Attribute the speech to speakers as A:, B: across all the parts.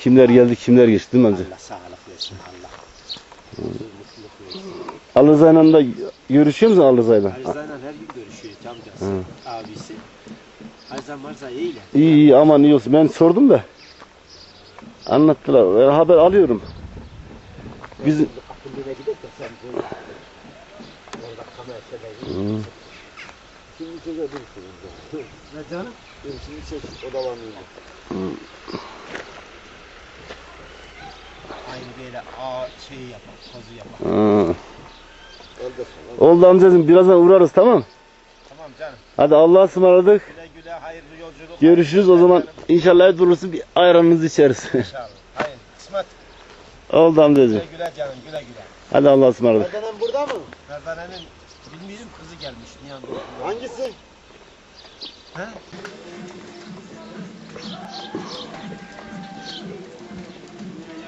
A: kimler geldi kimler geçti değil mi amca?
B: Allah sağlık versin Allah.
A: Alızay'la da görüşüyor musun Alızay'la?
B: Arzayla her gün görüşüyoruz amcası, abisi. Arzan Marza iyiyle.
A: İyi iyi aman iyi olsun. Ben sordum da. Anlattılar. Ben haber alıyorum. Bizim
B: Akıllına gidelim de sen böyle. Orada kamera.
A: Hı.
B: Şimdi çekebilirsin. Ne canım? Şimdi çek odalanıyor. Aynı böyle ağ şeyi yapar, tozu yapar.
A: Oldu amcacığım birazdan uğrarız tamam.
B: Tamam canım.
A: Hadi Allah'a ısmarladık.
B: Güle güle hayırlı yolculuk.
A: Görüşürüz o zaman. İnşallah durursun bir ayranınızı içeriz.
B: İnşallah. Hayır. Kısmet.
A: Oldu amcacığım.
B: Güle güle canım güle güle.
A: Hadi Allah'a ısmarladık.
B: Merdanem burada mı? Merdanemin bilmiyorum kızı gelmiş. Niye Hangisi? He?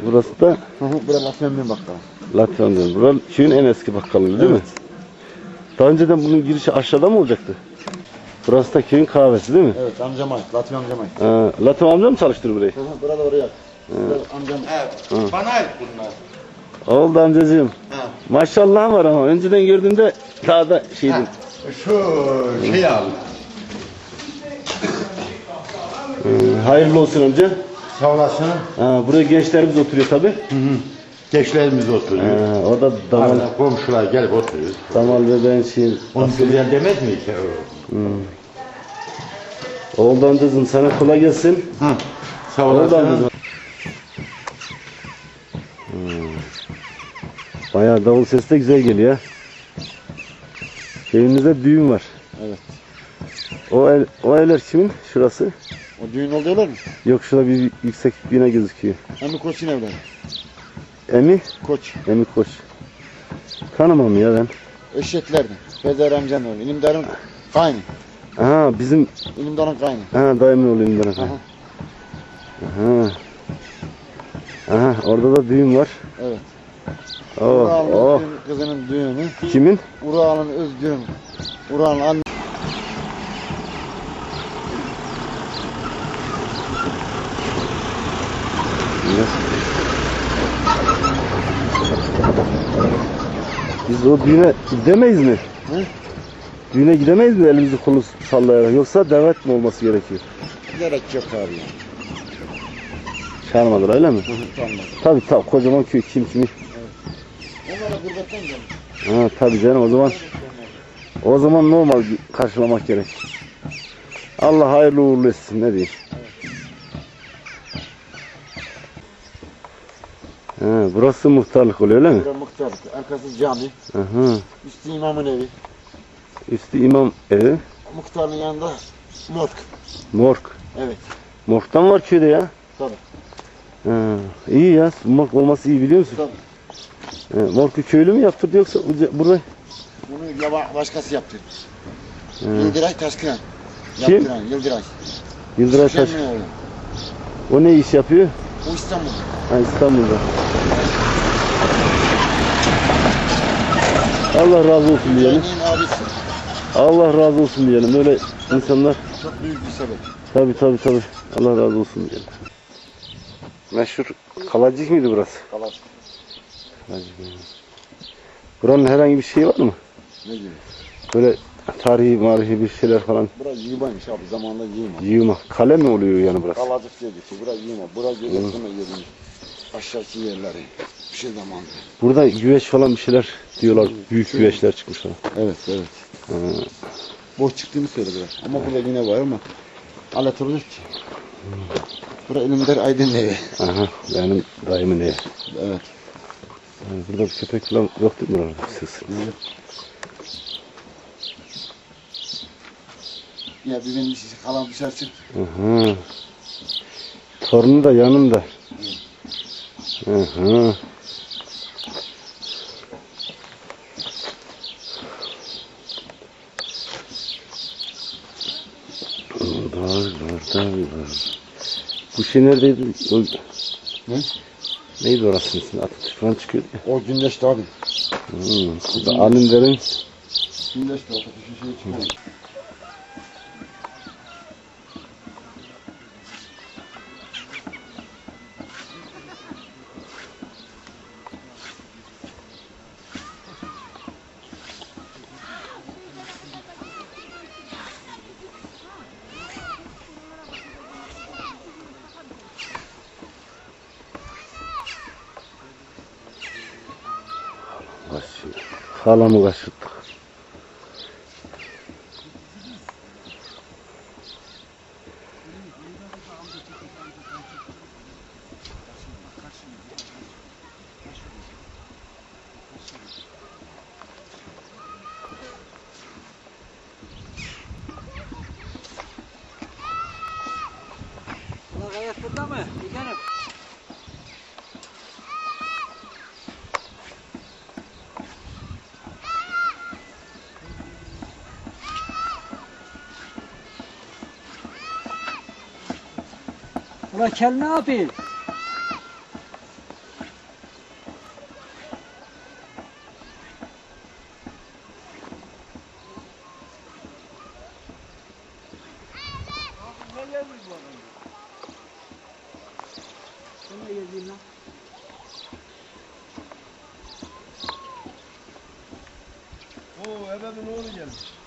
A: Burası da
C: emmi bakalım.
A: Latviya amcanın. Burası köyün en eski bakkalı değil mi? Daha önceden bunun girişi aşağıda mı olacaktı? Burası da köyün kahvesi değil mi?
C: Evet amcam ait. Latvi amcam ait.
A: Ha, Latviya amca mı çalıştırır burayı?
C: Burada oraya. Amcam
B: Evet. Bana ait bunlar.
A: Oldu amcacığım.
B: Ha.
A: Maşallah var ama önceden gördüğümde daha da şeydim.
C: Şu şey al.
A: Ee, hayırlı olsun amca.
C: Sağ olasın.
A: Ha, buraya gençlerimiz oturuyor tabi.
C: Gençlerimiz oturuyor.
A: Ha, orada damal,
C: Arada komşular gelip oturuyor.
A: damal ve ben şey.
C: Onu güzel demez mi ki?
A: Oldu amcacığım sana kolay gelsin.
C: Ha. Sağ olasın.
A: amcacığım. Hmm. Bayağı davul sesi de güzel geliyor. Evimizde düğün var.
C: Evet.
A: O el, o evler kimin? Şurası.
C: O düğün oldu öyle mi?
A: Yok şurada bir yüksek bina gözüküyor.
C: Emmi Koç'un evleri.
A: Emi,
C: Koç.
A: Emi Koç. Tanımam ya ben.
C: Eşeklerden. Bezer amcam öyle. İlimdar'ın kaynı.
A: Aha bizim
C: İlimdar'ın kaynı.
A: aha dayımın oğluyum ben. Aha.
C: Aha.
A: Aha. Aha orada da düğün var.
C: Evet.
A: Oh,
C: Ural'ın
A: oh.
C: kızının düğünü.
A: Kimin?
C: Ural'ın öz düğünü. Ural'ın anne.
A: Biz o düğüne gidemeyiz mi?
C: Hı?
A: Düğüne gidemeyiz mi elimizi kolu sallayarak? Yoksa davet mi olması gerekiyor?
C: Gerek yok abi ya.
A: Çağırmadılar öyle mi?
C: Tamam.
A: Tabii tabii kocaman köy kim kimi.
C: Onlara gurbetten gelmiş.
A: Ha tabii canım o zaman o zaman normal karşılamak gerek. Allah hayırlı uğurlu etsin ne diyeyim. Ha, burası muhtarlık oluyor öyle mi?
C: Burası muhtarlık. Arkası cami.
A: Aha.
C: Üstü imamın evi.
A: Üstü imam evi.
C: Muhtarın yanında morg.
A: Morg.
C: Evet.
A: Morg'dan var köyde ya.
C: Tabii.
A: Ha, iyi ya. Morg olması iyi biliyor musun?
C: Tabii.
A: Ha, morgu köylü mü yaptırdı yoksa bu- burada?
C: Bunu yaba başkası yaptı.
A: Ha.
C: Yıldıray Taşkıran.
A: Kim?
C: Yaptıran Yıldıray.
A: Yıldıray Taş.
C: Şenli oğlu.
A: O ne iş yapıyor?
C: O İstanbul.
A: Ha, İstanbul'da. Allah razı olsun diyelim.
C: Abisi.
A: Allah razı olsun diyelim. Öyle insanlar
C: Çok büyük bir sebep.
A: tabi tabi tabi. Allah razı olsun diyelim. Meşhur Kalacık mıydı burası?
C: Kalar.
A: Kalacık. Buranın herhangi bir şeyi var mı?
C: Ne gibi?
A: Böyle tarihi marihi bir şeyler falan
C: Bura yığmaymış abi. Zamanında yığma.
A: yığma. Kale mi oluyor yani burası?
C: Kalacık diye geçiyor. Bura yığma. Bura gözetleme yeriymiş. Aşağısı yerleri. Bir şey zamanında.
A: Burada güveç falan bir şeyler diyorlar. Büyük güveçler çıkmış falan.
C: Evet evet. Boş çıktığını söylediler. Ama burada yine var ama alet olur ki. Bura elimder Aydın evi.
A: Aha benim dayımın evi.
C: Evet.
A: Yani burada bir köpek falan yok değil mi orada? Sız.
C: Ya benim kalan dışarı çık.
A: Aha. Torunu da yanında. Aha. Var, var, var. Bu şey neredeydi? O,
C: Ne?
A: neydi ismi? Atatürk falan çıkıyordu ya.
C: O Gündeş de abi.
A: Hmm. Burada alimlerin
C: Gündeş de Atatürk'ün şeyi çıkıyor.
A: Kaçıyor. Halamı kaçırttık.
D: Ulan ayak burada mı? Yeğenim. Ulan kel ne yapayım?
B: Oo ebemin oğlu gelmiş.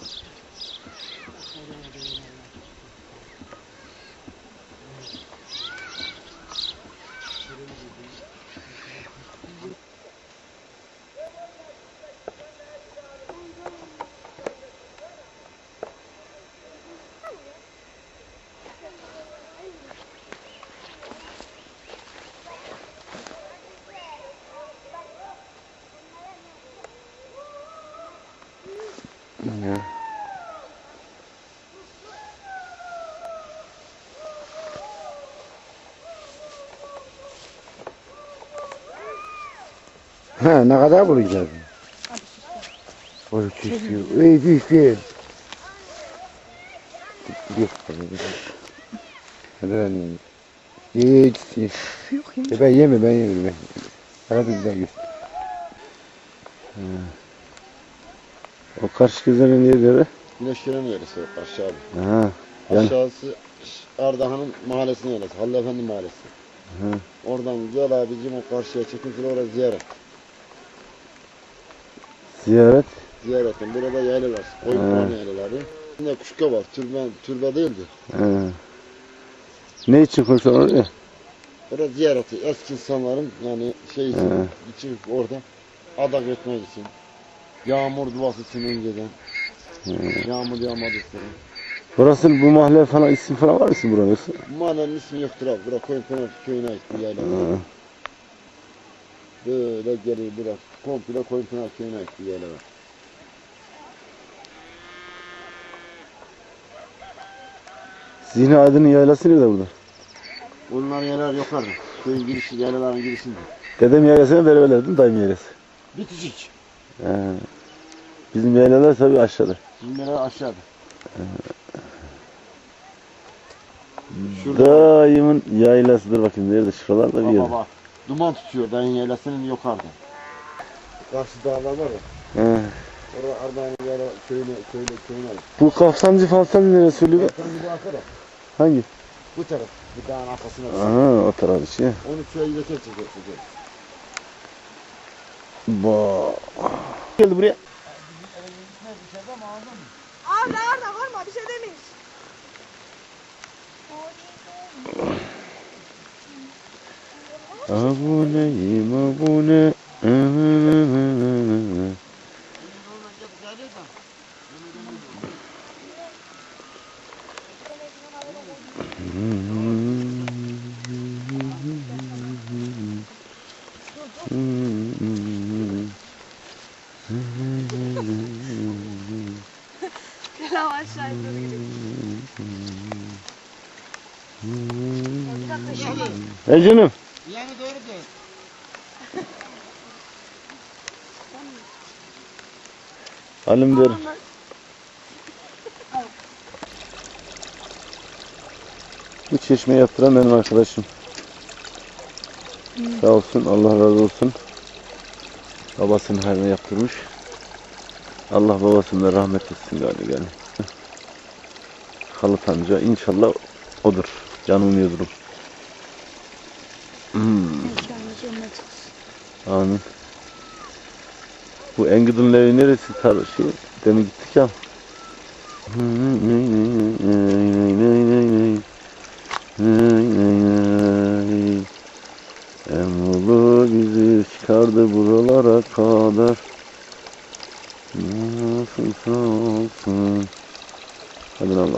A: Ya.
C: Ha ne kadar bulacağız?
A: Oy küçük.
C: İyi düştü. Yok. Hadi ben yiyeyim. Ye gitsin. E ben yeme ben yemem ben. Hadi güzel git.
A: O karşı gözlerin yerleri.
C: Güneşgören yerisi aşağı abi.
A: Ha. Yani
C: Aşağısı Ardahan'ın mahallesine yerisi. Halil Efendi mahallesi.
A: Hı.
C: Oradan gel abicim o karşıya çekintir oraya ziyaret.
A: ziyaret.
C: Ziyaretin burada yayla var. Koyun
A: Hı.
C: puan yaylaları. Yine kuşka var. Türbe, türbe değildi.
A: Ha. Ne için konuşuyorlar oraya?
C: Orada ziyareti eski insanların yani şey için,
A: Hı.
C: için orada adak etmek için. Yağmur duası için önceden. Yağmur yağmadı sonra.
A: Burası bu mahalle falan isim falan var mı buranın yoksa?
C: Bu mahallenin ismi yoktur abi. Bura Koyun Pınar köyüne ait bir yayla.
A: Ha.
C: Böyle geri bırak. Komple Koyun Pınar köyüne ait bir yayla var.
A: Zihni Aydın'ın yaylası nerede burada?
C: Bunlar yerler yukarıda. Köyün girişi, yaylaların girişinde.
A: Dedem yaylasına beraberler değil mi dayım yaylası?
C: Bitişik.
A: Ha. Bizim yaylalar tabii aşağıda.
C: Bizim aşağıda.
A: Dayımın yaylasıdır bakayım nerede şuralarda bir
C: Baba
A: yerde.
C: bak. Duman tutuyor dayın yaylasının yukarıda. Karşı dağlar var ya.
A: Ha.
C: Orada Ardahan'ın yayla köyüne, köyüne, köyüne.
A: Bu kapsancı falsan nereye söylüyor?
C: Sen bu arkada.
A: Hangi?
C: Bu taraf. Bu dağın arkasına.
A: Aha o taraf içi.
C: Onu köye giderken çeker.
A: Ba. Geldi buraya.
E: Ama bir şey demeyiz.
A: Abuneyim abune.
E: Eh. Mm-hmm.
A: E canım.
C: Yani doğru diyor.
A: Halim der. Bu çeşme yaptıran benim arkadaşım. Sağ olsun Allah razı olsun. Babasının hayrına yaptırmış. Allah babasına rahmet etsin gari. Halit amca inşallah odur. Canım umuyorum. Hmm. Amin. Bu Engid'in evi neresi? Tar şey, demin gittik ya. Emulu bizi çıkardı buralara kadar. Nasıl soğuksun. Hadi Allah.